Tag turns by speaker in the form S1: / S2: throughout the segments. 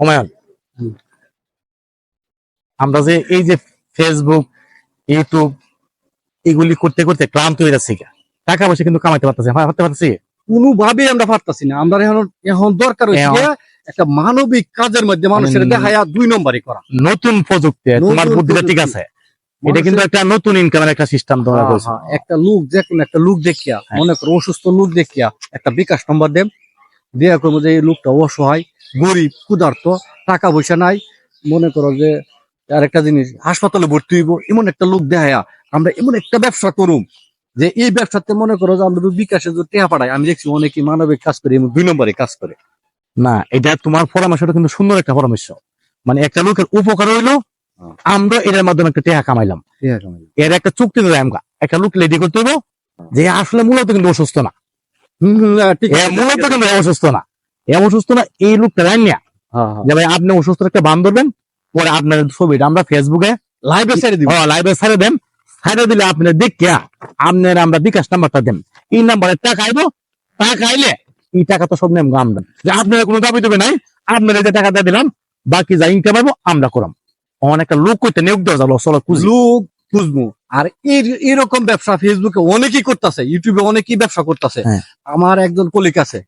S1: হুমায়ুন। আমরা যে এই যে ফেসবুক ইউটিউব এগুলি করতে করতে ক্লান্ত হয়ে যাচ্ছি টাকা পয়সা কিন্তু কামাইতে পারতেছি পারতে পারতেছি?
S2: কোনোভাবেই আমরা পারতাছি না। আমরা এখন এখন দরকার হচ্ছে একটা মানবিক কাজের মধ্যে মানুষের
S1: মানে-
S2: দেখায়া দুই নম্বরই করা।
S1: নতুন প্রযুক্তি তোমার বুদ্ধিটা ঠিক আছে? এটা কিন্তু একটা নতুন ইনকামের একটা সিস্টেম
S2: হ্যাঁ, হ্যাঁ, একটা লোক যে কোনো একটা লোক দেখিয়া
S1: হ্যাঁ।
S2: মনে করো অসুস্থ লোক দেখিয়া একটা বিকাশ নম্বর দেব দেয়া করব যে এই লোকটা অসহায় গরিব ক্ষুধার্ত টাকা পয়সা নাই। মনে করো যে আর একটা জিনিস হাসপাতালে ভর্তি হইব এমন একটা লোক দেখায়া আমরা এমন একটা ব্যবসা করুম যে এই ব্যবসাতে মনে করো যে আমরা বিকাশে যদি টেহা পাঠাই আমি দেখছি অনেকে মানবিক কাজ করে এবং দুই নম্বরে কাজ করে।
S1: না এটা তোমার পরামর্শটা কিন্তু সুন্দর একটা পরামর্শ। মানে একটা লোকের উপকার হইল
S2: হ্যাঁ।
S1: আমরা এটার মাধ্যমে একটা টাকা কামাইলাম।
S2: টেহা
S1: এর একটা চুক্তি আমরা একটা লোক রেডি করতে হইব যে আসলে মূলত কিন্তু অসুস্থ না।
S2: হ্যাঁ,
S1: মূলত কিন্তু অসুস্থ না। এ অসুস্থ না এই লোকটা জানি না?
S2: হ্যাঁ, হ্যাঁ।
S1: যে ভাই আপনি অসুস্থ একটা বান ধরবেন পরে আপনার ছবিটা আমরা ফেসবুকে
S2: লাইভে ছেড়ে দিব।
S1: লাইভে ছাড়ে দেন। ছাড়ে দিলে আপনি দেখিয়া আপনার আমরা বিকাশ নাম্বারটা দেন। এই নাম্বারে টাকা আইবো টাকা আইলে এই টাকা তো সব নেম আমরা যে আপনার কোনো দাবি দেবে নাই আপনার যে টাকা দিয়ে দিলাম বাকি যা ইনকাম পাবো আমরা করাম অনেক একটা লোক করতে নিয়োগ দেওয়া যাব চলো
S2: লোক খুঁজবো। আর এরকম ব্যবসা ফেসবুকে অনেকেই করতেছে ইউটিউবে অনেকেই ব্যবসা করতেছে।
S1: হ্যাঁ।
S2: আমার একজন কলিক আছে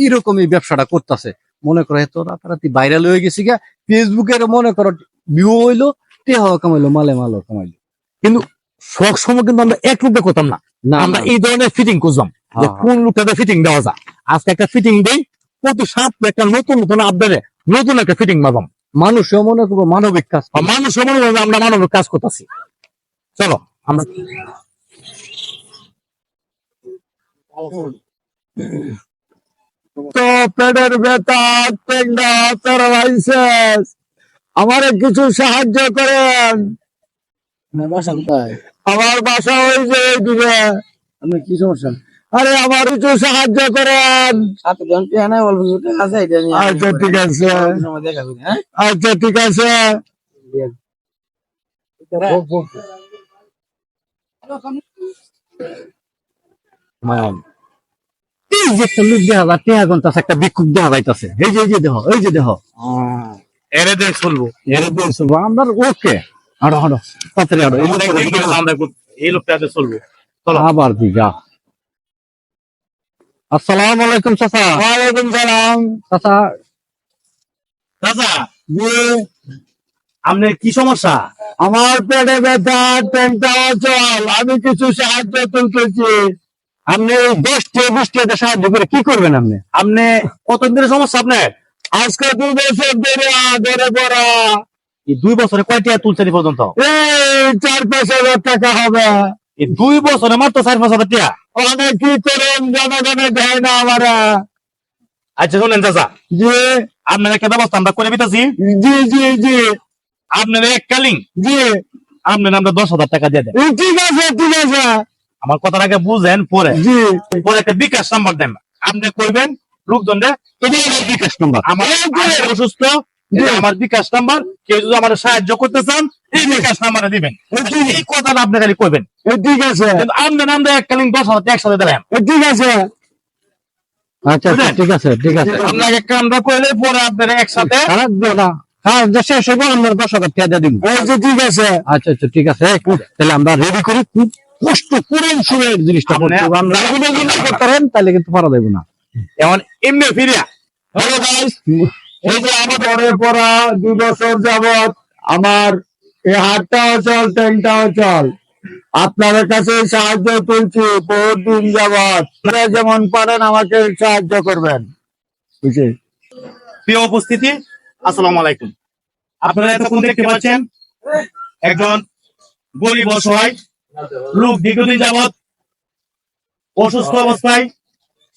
S2: এইরকম এই ব্যবসাটা করতেছে। মনে করো এত রাতারাতি ভাইরাল হয়ে গেছি গা ফেসবুকের মনে করো ভিউ হইল টেহা কামাইলো মালে মালো কামাইলো।
S1: কিন্তু সব সময় কিন্তু আমরা এক রূপে করতাম না।
S2: না
S1: আমরা এই ধরনের ফিটিং যে
S2: হ্যাঁ,
S1: কোন লোকটাতে ফিটিং দেওয়া যায়। আজকে একটা ফিটিং দেই প্রতি সাত একটা নতুন নতুন আপডেটে নতুন একটা ফিটিং মারবাম
S2: মানুষও মনে করব মানবিক কাজ
S1: মানুষ মনে হয় আমরা মানবিক কাজ করতেছি। চলো আমরা তো পেটের ব্যথা প্যারালাইসিস আমারে কিছু সাহায্য করেন। আমার বাসা ওই যে দূরে
S2: আপনার কি সমস্যা?
S1: আরে আমার কিছু সাহায্য করেন।
S3: আছে?
S1: আচ্ছা ঠিক আছে।
S3: হ্যাঁ?
S1: আচ্ছা ঠিক আছে।
S2: এই যে একটা লোক দেখা যায় টেহা গন্তাছে একটা দেখা এই যে এই যে দেহ এই যে দেহ।
S1: এরে চলবো।
S2: এর আমরা ওকে। আরও আরও তাড়াতাড়ি
S1: আরও এই লোকটাতে চলবো।
S2: আবার দিঘা আসসালামু আলাইকুম চাচা।
S1: ওয়ালাইকুম সালাম।
S2: চাচা।
S1: চাচা। আপনার কি সমস্যা? আমার পেটে ব্যথা ট্যাংটা অচল আমি কিছু সাহায্য তুলতেছি। আপনি দশটি বৃষ্টিতে সাহায্য করে কি করবেন আপনি? আপনি কত দিনের সমস্যা আপনার? আজকে দুই বছর ধরে ধরে পড়া দুই বছরে কয় টাকা তুলছেন পর্যন্ত? এই চার পাঁচ হাজার টাকা হবে। দুই বছরে মাত্র চার পাঁচ হাজার টাকা? অনেক কি করেন জনগণে দেয় না আমারা। আচ্ছা শোনেন চাচা। জি। আপনার একটা ব্যবস্থা আমরা করে দিতেছি। জি জি জি। আপনার এককালীন জি। আপনার আমরা দশ হাজার টাকা দিয়ে দেন। ঠিক আছে ঠিক আছে। আমার কথার আগে বুঝেন পরে। পরে একটা বিকাশ নাম্বার দেন। আপনি করবেন এটা আমার বিকাশ নাম্বার। আমার অসুস্থ আমার বিকাশ নাম্বার। কেউ যদি আমার সাহায্য করতে চান এই বিকাশ নাম্বারে দিবেন। এই কথাটা আপনি খালি করবেন ঠিক আছে। আপনার আমরা এককালীন দশ হাজার একসাথে দিলাম ঠিক আছে।
S2: আচ্ছা আচ্ছা, ঠিক আছে ঠিক আছে।
S1: আপনাকে আমরা করলে পরে আপনারা একসাথে
S2: হ্যাঁ দেশে এসে আমরা দশ হাজার টাকা দিয়ে দিব।
S1: ঠিক আছে।
S2: আচ্ছা আচ্ছা ঠিক আছে তাহলে আমরা রেডি করি। কষ্ট করে শুনে জিনিসটা পারেন তাহলে কিন্তু পারা যাবে না।
S1: এখন এমনি ফিরিয়া। হ্যালো গাইস এই যে আমার পরে পড়া দুই বছর যাবত আমার এই হাতটাও চল ট্যাংটাও চল। আপনাদের কাছে সাহায্য তুলছি বহুত দিন যাবত আপনারা যেমন পারেন আমাকে সাহায্য করবেন। বুঝছি প্রিয় উপস্থিতি আসসালামু আলাইকুম। আপনারা এতক্ষণ দেখতে পাচ্ছেন একজন গরিব অসহায়। লোক দীর্ঘদিন যাবত অসুস্থ অবস্থায়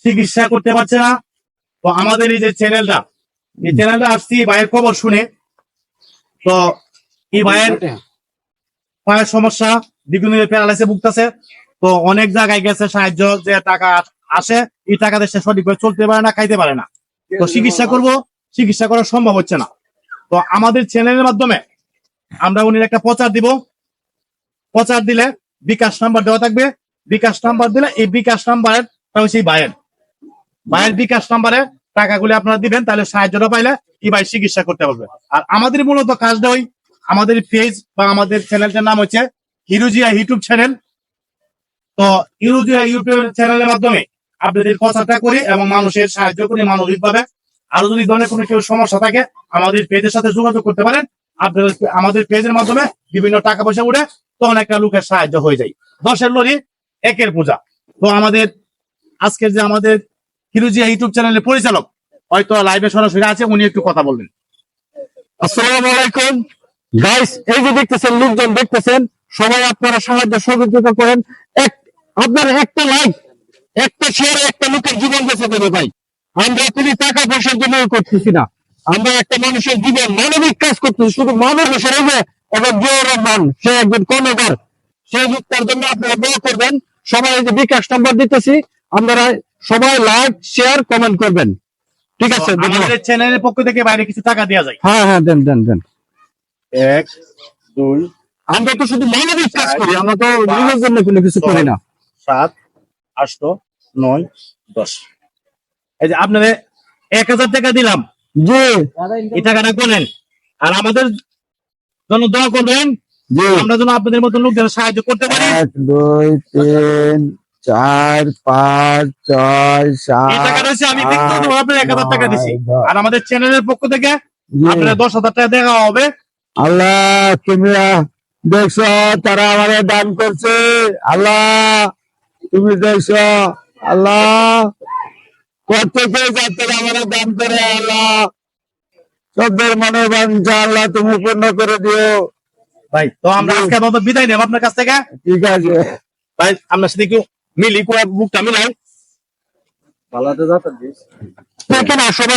S1: চিকিৎসা করতে পারছে না। তো আমাদের এই যে চ্যানেলটা এই চ্যানেলটা আসছি ভাইয়ের খবর শুনে। তো এই ভাইয়ের পায়ের সমস্যা দীর্ঘদিনের প্যারালাইসে ভুগতেছে। তো অনেক জায়গায় গেছে সাহায্য যে টাকা আসে এই টাকা দেশে সঠিকভাবে চলতে পারে না খাইতে পারে না। তো চিকিৎসা করব চিকিৎসা করা সম্ভব হচ্ছে না। তো আমাদের চ্যানেলের মাধ্যমে আমরা উনির একটা প্রচার দিব। প্রচার দিলে বিকাশ নাম্বার দেওয়া থাকবে। বিকাশ নাম্বার দিলে এই বিকাশ নাম্বারের হচ্ছে এই ভাইয়ের ভাইয়ের বিকাশ নাম্বারে টাকাগুলি আপনারা দিবেন, তাহলে সাহায্যটা পাইলে কি ভাই চিকিৎসা করতে পারবে। আর আমাদের মূলত কাজটা ওই আমাদের পেজ বা আমাদের চ্যানেলটার নাম হচ্ছে হিরোজিয়া ইউটিউব চ্যানেল। তো হিরোজিয়া ইউটিউব চ্যানেলের মাধ্যমে আপনাদের কথাটা করি এবং মানুষের সাহায্য করি মানবিক ভাবে আরও যদি ধরনের কোনো কেউ সমস্যা থাকে, আমাদের পেজের সাথে যোগাযোগ করতে পারেন। আপনাদের আমাদের পেজের মাধ্যমে বিভিন্ন টাকা পয়সা উঠে তখন একটা লোকের সাহায্য হয়ে যায়। দশের লরি একের পূজা। তো আমাদের আজকের যে আমাদের হিরোজিয়া ইউটিউব চ্যানেলের পরিচালক, হয়তো লাইভে সরাসরি আছে, উনি একটু কথা বলবেন।
S4: আসসালামু আলাইকুম। গাইস এই যে দেখতেছেন, লোকজন দেখতেছেন, সবাই আপনারা সাহায্য সহযোগিতা করেন। এক আপনার একটা লাইক একটা শেয়ার একটা লোকের জীবন বেঁচে দেবে ভাই। আমরা কোনো টাকা পয়সার জন্য করতেছি না। আমরা একটা মানুষের জীবন মানবিক কাজ করতেছি, শুধু মানব হিসেবে যে এবং জিয়াউর রহমান সে একজন কর্ণধার। সেই লোকটার জন্য আপনারা দোয়া করবেন সবাই যে বিকাশ নাম্বার দিতেছি আপনারা সবাই লাইক শেয়ার কমেন্ট করবেন। ঠিক আছে
S1: আমাদের চ্যানেলের পক্ষ থেকে বাইরে কিছু টাকা দেওয়া যায়।
S4: হ্যাঁ হ্যাঁ দেন দেন দেন।
S1: এক দুই
S4: আমরা তো শুধু মানবিক কাজ করি আমরা তো নিজের জন্য কোনো কিছু করি না।
S1: সাত আষ্ট নয় দশ। এই যে আপনাদের এক হাজার টাকা দিলাম।
S4: জি।
S1: এই টাকাটা করেন। আর আমাদের জন্য দোয়া করবেন আমরা যেন আপনাদের মতো লোকদের সাহায্য করতে পারি।
S4: এক দুই তিন চার পাঁচ ছয় সাত
S1: টাকাটা আমি ব্যক্তিগত ভাবে এক হাজার টাকা দিছি আর আমাদের চ্যানেলের পক্ষ থেকে
S4: জি।
S1: আপনাদের দশ হাজার টাকা দেওয়া হবে।
S4: আল্লাহ তুমি দেখছ তারা আমাদের দান করছে। আল্লাহ তুমি দেখছ আল্লাহ প্রত্যেকে যাতে আমাদের দান করে আল্লাহ। সবের মনে বাঞ্ছা আল্লাহ তুমি পূর্ণ করে দিও।
S1: ভাই তো আমরা আজকে আপাতত বিদায় নেব আপনার কাছ থেকে।
S4: ঠিক আছে।
S1: ভাই আপনার সাথে একটু মিলি কোয়া বুকটা মিলাই।
S2: পালাতে যাতে দিস
S4: কেন না সবাই